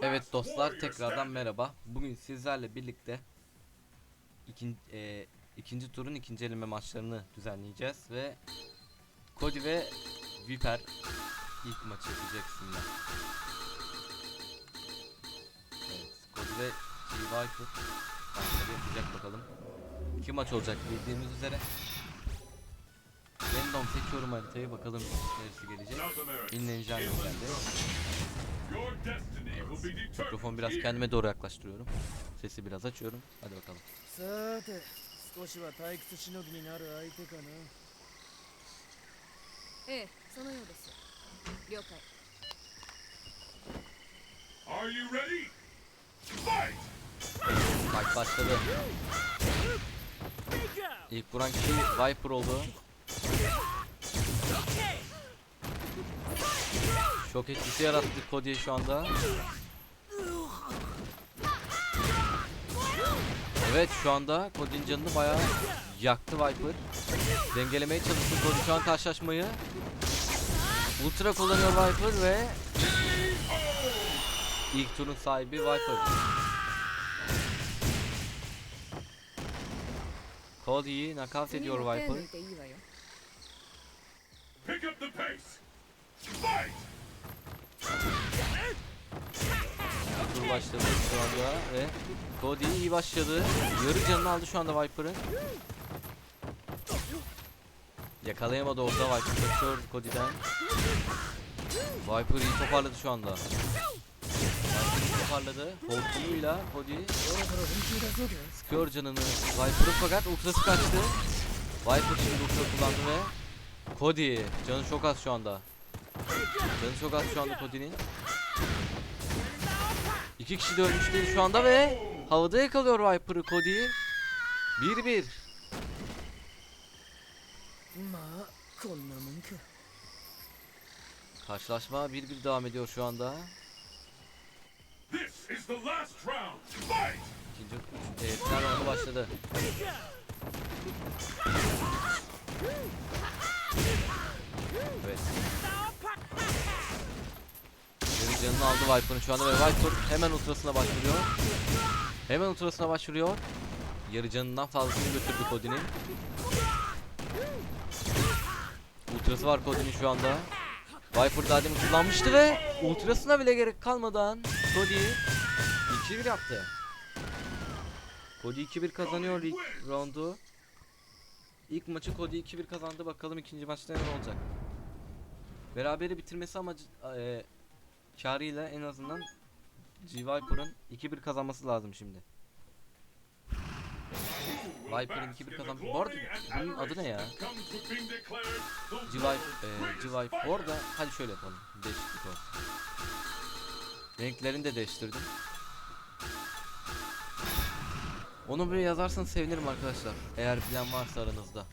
Evet dostlar tekrardan merhaba. Bugün sizlerle birlikte ikin, e, ikinci turun ikinci eleme maçlarını düzenleyeceğiz ve Cody ve Viper ilk maçı yapacak sizinle. Evet, Cody ve G Viper maçları yapacak bakalım. İki maç olacak bildiğimiz üzere. Random seçiyorum haritayı bakalım neresi gelecek. Dinleneceğim geldi. Mikrofon biraz kendime doğru yaklaştırıyorum. Sesi biraz açıyorum. Hadi bakalım. さて少しは退屈しのぎになる相手かなええそのようです了解 Are you ready? Fight! Fight başladı. İlk vuran kişi Viper oldu. Şok etkisi yarattı Cody'ye şu anda. Evet şu anda Codin canını bayağı yaktı Viper. Dengelemeye çalıştı Codin şu an karşılaşmayı. Ultra kullanıyor Viper ve ilk turun sahibi Viper. Cody'yi nakavt ediyor Viper. Pick up the pace. Fight! başladı şu anda ve Cody iyi başladı. Yarı canını aldı şu anda Viper'ın. Yakalayamadı orada Viper kaçıyor Cody'den. Viper iyi toparladı şu anda. Viper toparladı. Hold'uyla Cody sıkıyor canını Viper'ın fakat ultrası kaçtı. Viper şimdi ultra kullandı ve Cody canı çok az şu anda. Canı çok az şu anda Cody'nin. İki kişi de ölmüş değil şu anda ve havada yakalıyor Viper'ı Cody'yi. 1-1. Karşılaşma 1-1 devam ediyor şu anda. İkinci e, final roundu başladı. Evet. Canını aldı Viper'ın şu anda ve Viper hemen ultrasına başvuruyor. Hemen ultrasına başvuruyor. Yarı canından fazlasını götürdü Cody'nin. Ultrası var Cody'nin şu anda. Viper daha demin kullanmıştı ve ultrasına bile gerek kalmadan Cody 2-1 yaptı. Cody 2-1 kazanıyor ilk roundu. İlk maçı Cody 2-1 kazandı. Bakalım ikinci maçta ne olacak. Beraberi bitirmesi amacı e, karıyla en azından G Viper'ın 2-1 kazanması lazım şimdi. Viper'ın 2-1 kazanması. Bu arada bunun adı ne ya? Comes with being declared the G Viper, e, G Viper. Bu hadi şöyle yapalım. Değişiklik olsun. Renklerini de değiştirdim. Onu bir yazarsanız sevinirim arkadaşlar. Eğer bilen varsa aranızda.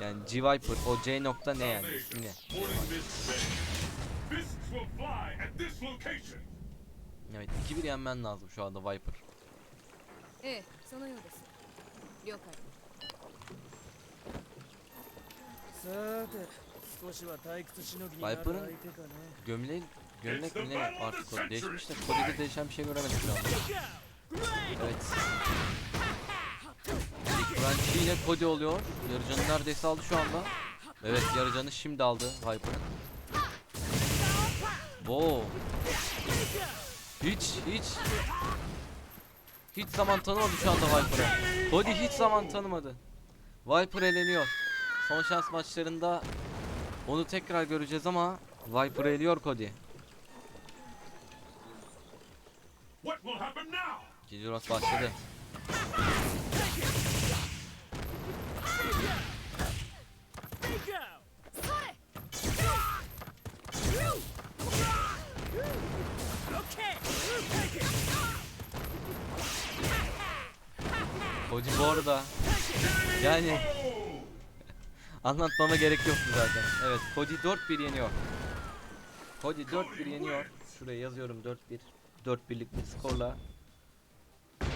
Yani G Viper o C nokta ne yani ne? Evet 2-1 yenmen lazım şu anda Viper. ええそのようです了解さて少しは退屈しのぎになる相 Viper'ın 手かな gömleğin gömlek mi ne artık o değişmiş de Cody'de değişen bir şey göremedim şu anda. Evet. İlk branch yine Cody oluyor. Yarıcanı neredeyse aldı şu anda. Evet yarıcanı şimdi aldı Viper'ın. Wow. Hiç hiç hiç zaman tanımadı şu anda Viper'a. Cody hiç zaman tanımadı. Viper eleniyor. Son şans maçlarında onu tekrar göreceğiz ama Viper eliyor Cody. İkinci round başladı. Cody bu arada yani anlatmama gerek yoktu zaten. Evet Cody 4-1 yeniyor. Cody 4-1 yeniyor. Şuraya yazıyorum 4-1. 4-1'lik bir skorla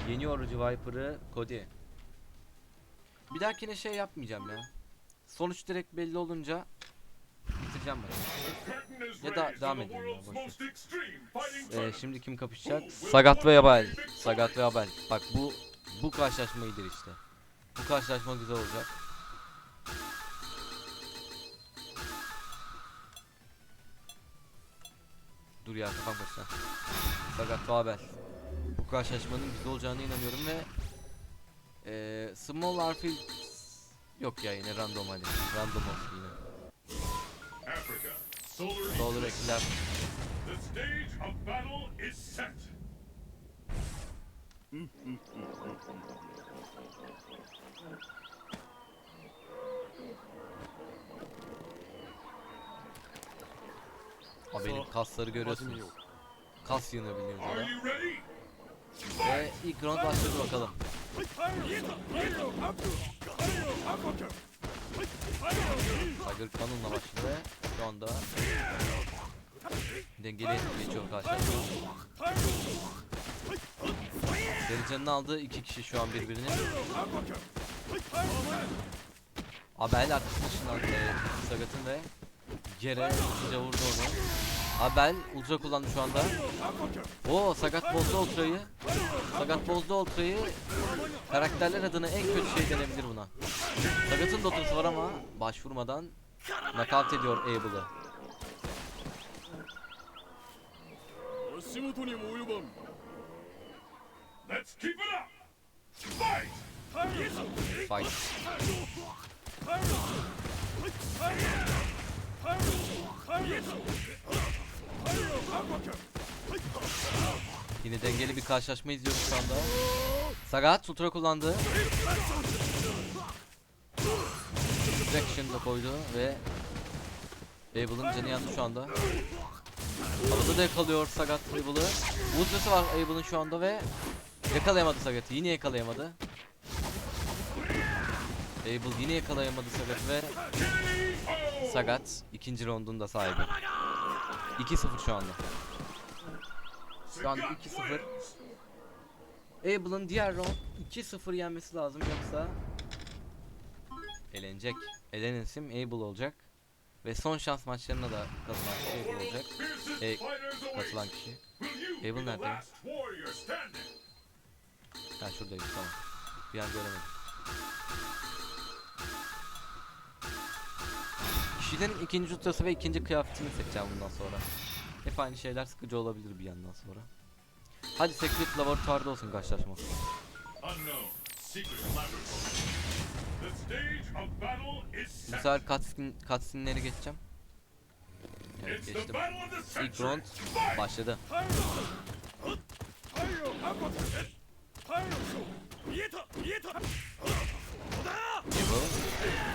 yeniyor Viper'ı Cody. Bir dahakine şey yapmayacağım ya. Sonuç direkt belli olunca bitireceğim. maçı. Ya da devam edelim ya, Ee, şimdi kim kapışacak? Sagat ve Yabel. Sagat ve Yabel. Bak bu bu karşılaşma iyidir işte. Bu karşılaşma güzel olacak. Dur ya kafam kaçtı. Sagat ve Yabel. Bu karşılaşmanın güzel olacağına inanıyorum ve eee Small harfi yok ya yine random hadi. Random olsun yine. Africa. Solar Solar. The stage of battle is set. Abel'in kasları görüyorsunuz. Kas yığını you ready? Ve ilk round başladı bakalım. Tiger Kanun'la başladı ve şu anda dengeli geçiyor karşılaşma. Delican'ın aldığı iki kişi şu an birbirini. Abel arkasına ışınlandı Sagat'ın ve Gere hızlıca vurdu onu. Abel ultra kullandı şu anda. Oo Sagat bozdu ultrayı. Sagat bozdu ultrayı. Karakterler adına en kötü şey denebilir buna. Sagat'ın da ultrası var ama başvurmadan nakavt ediyor Abel'ı. Let's keep it up. Fight. Fight. Yine dengeli bir karşılaşma izliyoruz şu anda. Sagat Sutra kullandı. Reaction da koydu ve Abel'ın canı yandı şu anda. Havada da yakalıyor Sagat Abel'ı. Ultrası var Abel'ın şu anda ve yakalayamadı Sagat'ı. Yine yakalayamadı. Abel yine yakalayamadı Sagat ve Sagat ikinci roundun da sahibi. 2-0 şu anda. Şu anda 2-0. Abel'ın diğer round 2-0 yenmesi lazım yoksa elenecek. Elenen isim Abel olacak. Ve son şans maçlarına da katılan kişi Abel olacak. E, katılan kişi. Abel nerede? Ha şuradaymış tamam. Bir an göremedim. Kişilerin ikinci ultrası ve ikinci kıyafetini seçeceğim bundan sonra. Hep aynı şeyler sıkıcı olabilir bir yandan sonra. Hadi Secret Laboratuvarda olsun karşılaşma. Bu sefer cutscene, cutscene'leri geçeceğim. Evet geçtim. İlk round başladı. Abel.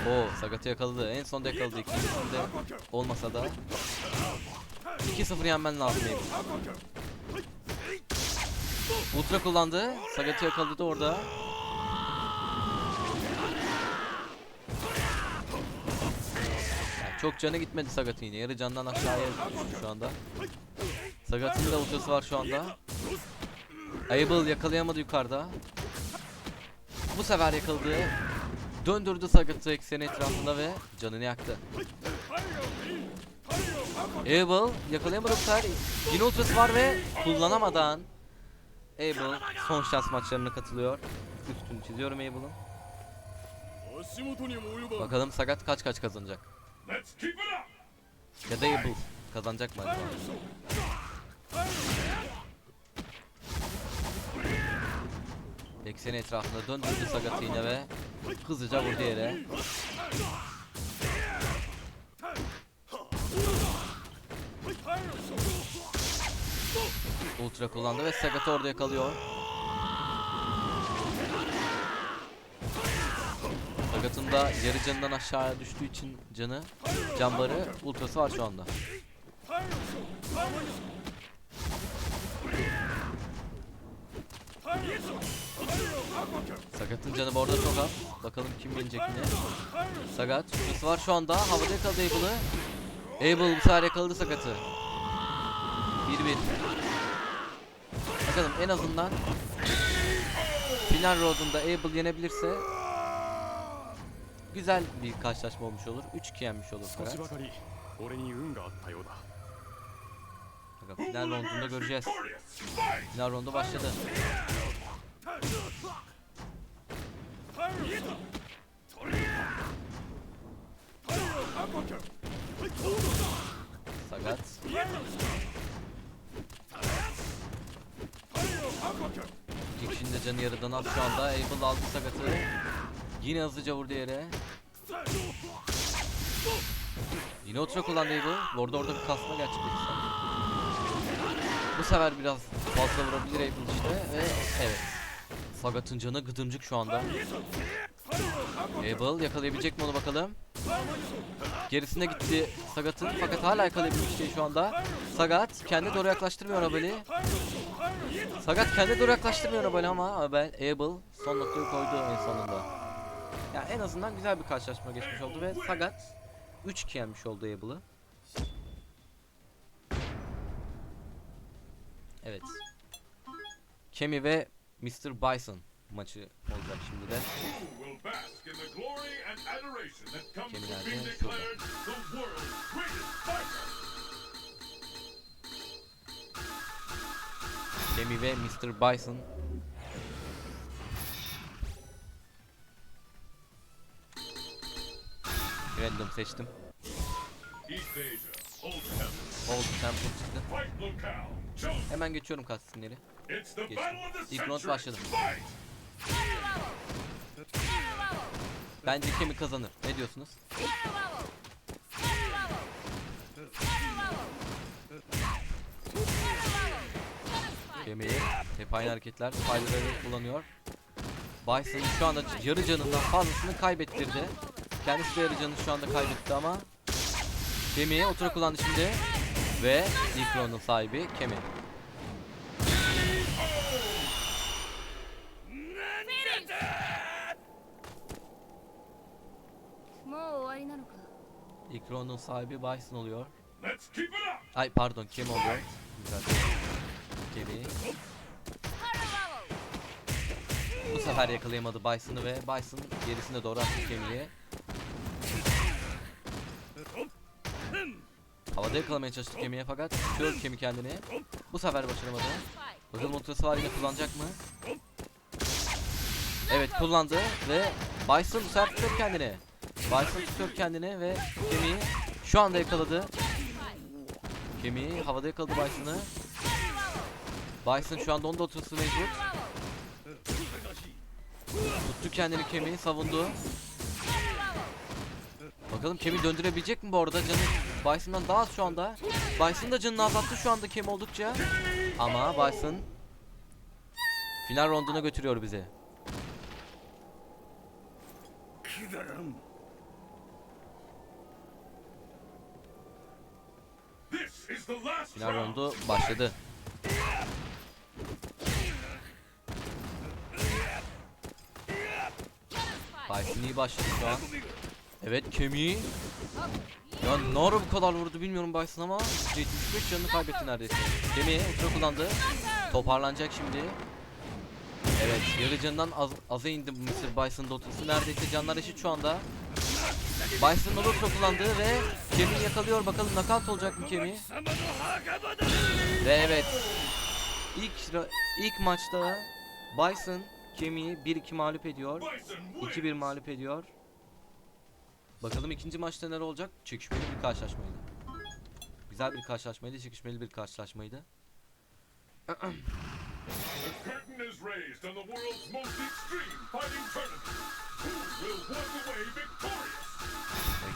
Oo Sagat'ı yakaladı. En sonda yakaladı. İkincisinde olmasa da 2-0 yenmen lazım Abel. Ultra kullandı. Sagat'ı yakaladı orada. Yani çok canı gitmedi Sagat'ın yine. Yarı candan aşağıya düştü şu anda. Sagat'ın da ultrası var şu anda. Abel yakalayamadı yukarıda. Bu sefer yakaladı. Döndürdü Sagat'ı ekseni etrafında ve canını yaktı. Abel yakalayamadı bu sefer. Yine ultrası var ve kullanamadan Abel son şans maçlarına katılıyor. Üstünü çiziyorum Abel'ın. Bakalım Sagat kaç kaç kazanacak. Ya da Abel kazanacak mı? Ekseni etrafında döndürdü Sagat'ı yine ve hızlıca vurdu yere. Ultra kullandı ve Sagat'ı orada yakalıyor. Sagat'ın da yarı canından aşağıya düştüğü için canı, canbarı, ultrası var şu anda. Sagat'ın canı bu arada çok az. Bakalım kim yenecek yine. Sagat, ultrası var şu anda. Havada yakaladı Abel'ı. Abel bu sefer yakaladı Sagat'ı. 1-1. Bakalım en azından final round'unda Abel yenebilirse güzel bir karşılaşma olmuş olur. 3-2 yenmiş olur Sagat. Bakalım final roundunda göreceğiz. Final roundu başladı. Sagat. Kişinin de canı yarıdan az şu anda. Abel aldı Sagat'ı. Yine hızlıca vurdu yere. Yine otura kullandı Abel. Bu orada bir kasma gerçekleşti. Bu sefer biraz fazla vurabilir Abel işte ve evet. Sagat'ın canı gıdımcık şu anda. Abel yakalayabilecek mi onu bakalım. Gerisine gitti Sagat'ın fakat hala yakalayabilmiş değil şu anda. Sagat kendi doğru yaklaştırmıyor Abel'i. Sagat kendi doğru yaklaştırmıyor Abel'i ama Abel, Abel son noktayı koydu en sonunda. Ya en azından güzel bir karşılaşma geçmiş oldu ve Sagat 3-2 yenmiş oldu Abel'ı. Evet. Kemi ve Mr. Bison maçı olacak şimdi de. From nerede? Kemi ve Mr. Bison. Random seçtim. Old Temple, çıktı. Hemen geçiyorum cutscene'leri. Geçtim. İlk round başladı. Bence Kemi kazanır. Ne diyorsunuz? Kemi hep aynı hareketler. Spider'ları kullanıyor. Bison şu anda yarı canından fazlasını kaybettirdi. Kendisi de yarı canını şu anda kaybetti ama Kemi otura kullandı şimdi. Ve ilk sahibi Kemi. İlk round'un sahibi Bison oluyor. Ay pardon Kemi oluyor. Güzel. Kemi. Bu sefer yakalayamadı Bison'ı ve Bison gerisine doğru attı Kemi'ye. Havada yakalamaya çalıştı Kemi'ye fakat tutuyor Kemi kendini. Bu sefer başaramadı. Bakalım ultrası var yine kullanacak mı? Evet kullandı ve Bison bu sefer tutuyor kendini. Bison tutuyor kendini ve Kemi'yi şu anda yakaladı. Kemiği havada yakaladı Bison'ı. Bison şu anda onda oturması mecbur. Tuttu kendini kemiği savundu. Bakalım kemiği döndürebilecek mi bu arada canı Bison'dan daha az şu anda. Bison da canını azalttı şu anda kemi oldukça. Ama Bison final ronduna götürüyor bizi. Final rondu başladı. Bison iyi başladı şu an. Evet kemiği. Ya ne ara bu kadar vurdu bilmiyorum Bison ama 75 canını kaybetti neredeyse. Kemiği ultra kullandı. Toparlanacak şimdi. Evet yarı canından az, aza indi Mr. Bison'ın ultrası. Neredeyse canlar eşit şu anda. Bison ultra kullandı ve kemiği yakalıyor. Bakalım knockout olacak mı kemiği? Ve evet. İlk ilk maçta Bison Kemi'yi 1-2 mağlup ediyor. Bison wins! 2-1 mağlup ediyor. Bakalım ikinci maçta neler olacak? Çekişmeli bir karşılaşmaydı. Güzel bir karşılaşmaydı, çekişmeli bir karşılaşmaydı.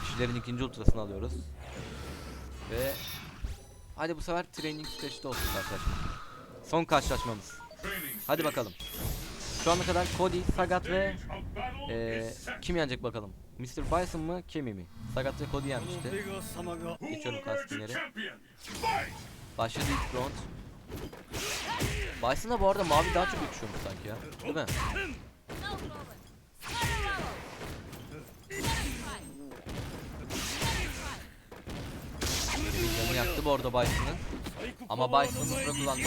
Kişilerin ikinci ultrasını alıyoruz. Ve hadi bu sefer training stage'de olsun karşılaşma. Son karşılaşmamız. Hadi bakalım. Şu ana kadar Cody, Sagat ve e, kim yenecek bakalım? Mr. Bison mı, Kemi mi? Sagat ve Cody yenmişti. Geçiyorum kastinleri. Başladı ilk round. Bison'da bu arada mavi daha çok yakışıyormuş sanki ya. Değil mi? Canı yaktı bu arada Bison'ı. Ama Bison sıra kullandı.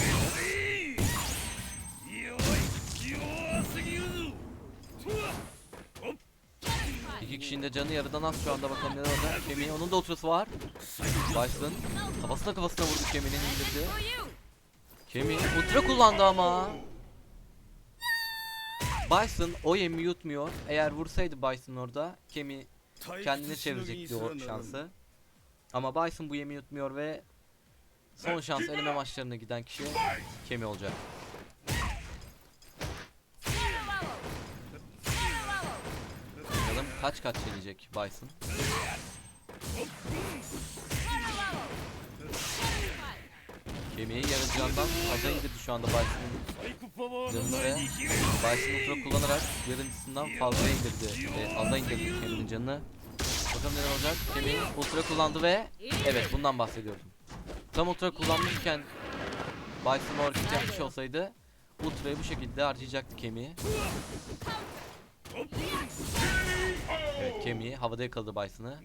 İki kişinin de canı yarıdan az şu anda bakalım neler olacak. Kemi onun da ultrası var. Bison kafasına kafasına vurdu Kemi'nin indirdi. Kemi ultra kullandı ama. Bison o yemi yutmuyor. Eğer vursaydı Bison orada Kemi kendine çevirecekti o şansı. Ama Bison bu yemi yutmuyor ve son şans eleme maçlarına giden kişi Kemi olacak. Kaç kaç gelecek Bison. Kemiği yarı candan aza indirdi şu anda Bison'ın canını ve Bison Ultra kullanarak yarıncısından fazla indirdi. E, aza indirdi Kemi'nin canını. Bakalım neler olacak. Kemi Ultra kullandı ve evet bundan bahsediyordum. Tam Ultra kullanmışken Bison o hareket yapmış olsaydı Ultra'yı bu şekilde harcayacaktı Kemi'yi. Evet, kemiği havada yakaladı Bison'ı.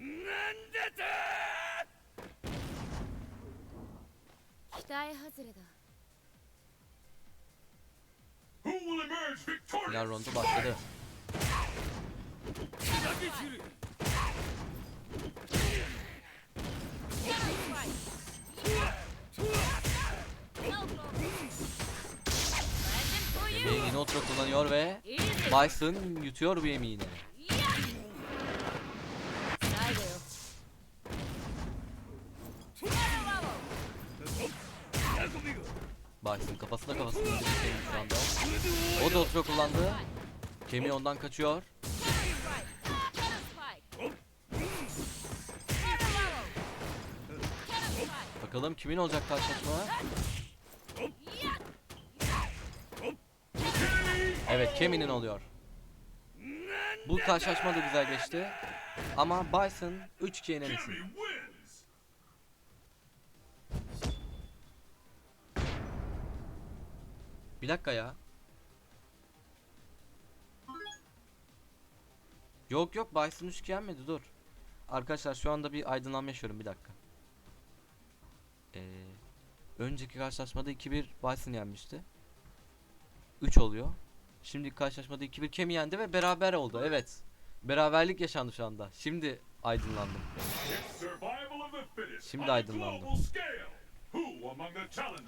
Final roundu başladı. Yemeği yine otura kullanıyor ve Bison yutuyor bu yemeğini. Bison kafasına kafasına indirdi şu anda. O da Ultra kullandı. Kemi ondan kaçıyor. Bakalım kimin olacak karşılaşma? Evet Kemi'nin oluyor. Bu karşılaşma da güzel geçti. Ama Bison 3-2 yenilsin. Bir dakika ya. Yok yok Bison 3 yenmedi dur. Arkadaşlar şu anda bir aydınlanma yaşıyorum bir dakika. Ee, önceki karşılaşmada 2-1 Bison yenmişti. 3 oluyor. Şimdiki karşılaşmada 2-1 Kemi yendi ve beraber oldu. Evet. Beraberlik yaşandı şu anda. Şimdi aydınlandım. Şimdi aydınlandım.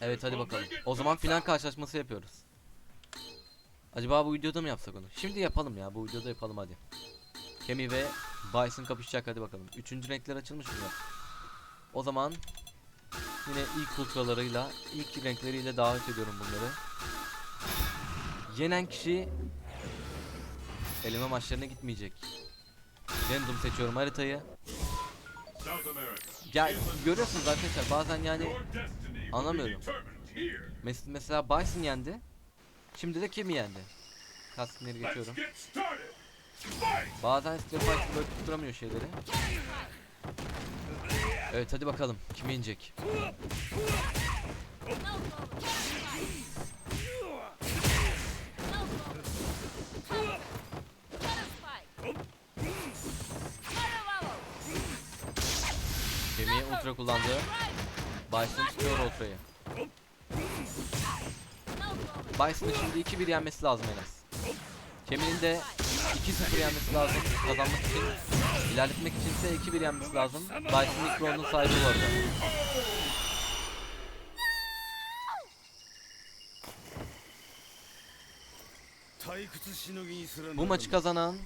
Evet hadi bakalım. O zaman final karşılaşması yapıyoruz. Acaba bu videoda mı yapsak onu? Şimdi yapalım ya. Bu videoda yapalım hadi. Kemi ve Bison kapışacak hadi bakalım. Üçüncü renkler açılmış mı? O zaman yine ilk ultralarıyla, ilk renkleriyle davet ediyorum bunları. Yenen kişi eleme maçlarına gitmeyecek. Random seçiyorum haritayı. Gel görüyorsunuz arkadaşlar bazen yani Anlamıyorum. Mes- mesela Bison yendi. Şimdi de Kemi yendi. Let's geçiyorum. Fight! Bazen Street Fighter böyle tutturamıyor şeyleri. Evet hadi bakalım kim yenecek? Kemi'ye ultra kullandı. Bison tutuyor ultrayı. Bison'ın şimdi 2-1 yenmesi lazım en az. Kemi'nin de 2-0 yenmesi lazım kazanmak için. İlerletmek içinse 2-1 yenmesi lazım. Bison ilk round'un sahibi arada. Bu maçı kazanan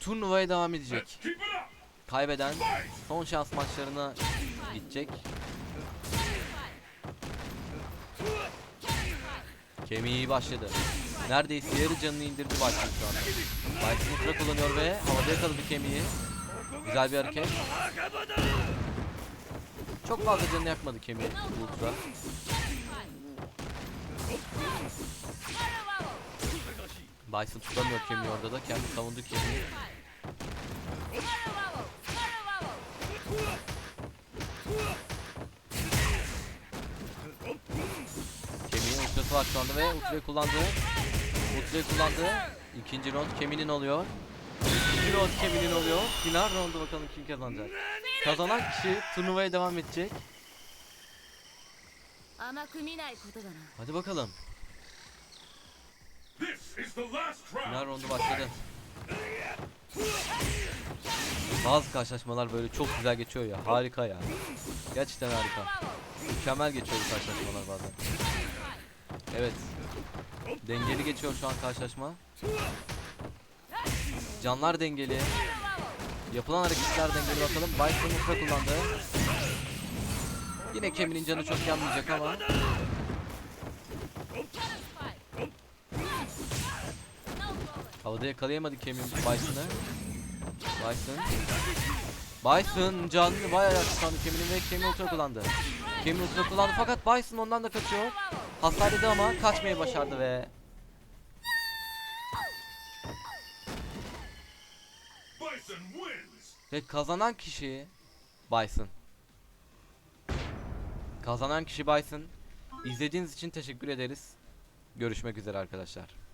turnuvaya devam edecek. Kaybeden son şans maçlarına gidecek. Kemiği başladı. Neredeyse yarı canını indirdi Bison şu anda. Bison ultra kullanıyor ve havada yakaladı kemiği. Güzel bir hareket. Çok fazla canını yakmadı kemiği ultra. Bison tutamıyor kemiği orada da. Kendi savundu kemiği. Kemiğin ultrası var şu anda ve ultrayı kullandı. Ultrayı kullandı. İkinci round Kemi'nin oluyor. İkinci round Kemi'nin oluyor. Final roundu bakalım kim kazanacak. Kazanan kişi turnuvaya devam edecek. Hadi bakalım. Final roundu başladı. Bazı karşılaşmalar böyle çok güzel geçiyor ya. Harika ya. Gerçekten harika. Mükemmel geçiyor bu karşılaşmalar bazen. Evet. Dengeli geçiyor şu an karşılaşma. Canlar dengeli. Yapılan hareketler dengeli bakalım. Bison ultra kullandı. Yine Kemal'in canı çok yanmayacak ama. Havada yakalayamadı Kemal Bison'ı. Bison. Bison canını bayağı yaksandı Kemal'in ve Kemal ultra kullandı. Kemal ultra kullandı fakat Bison ondan da kaçıyor. Hasar yedi ama kaçmayı başardı ve Bison wins! Ve kazanan kişi Bison. Kazanan kişi Bison. İzlediğiniz için teşekkür ederiz. Görüşmek üzere arkadaşlar.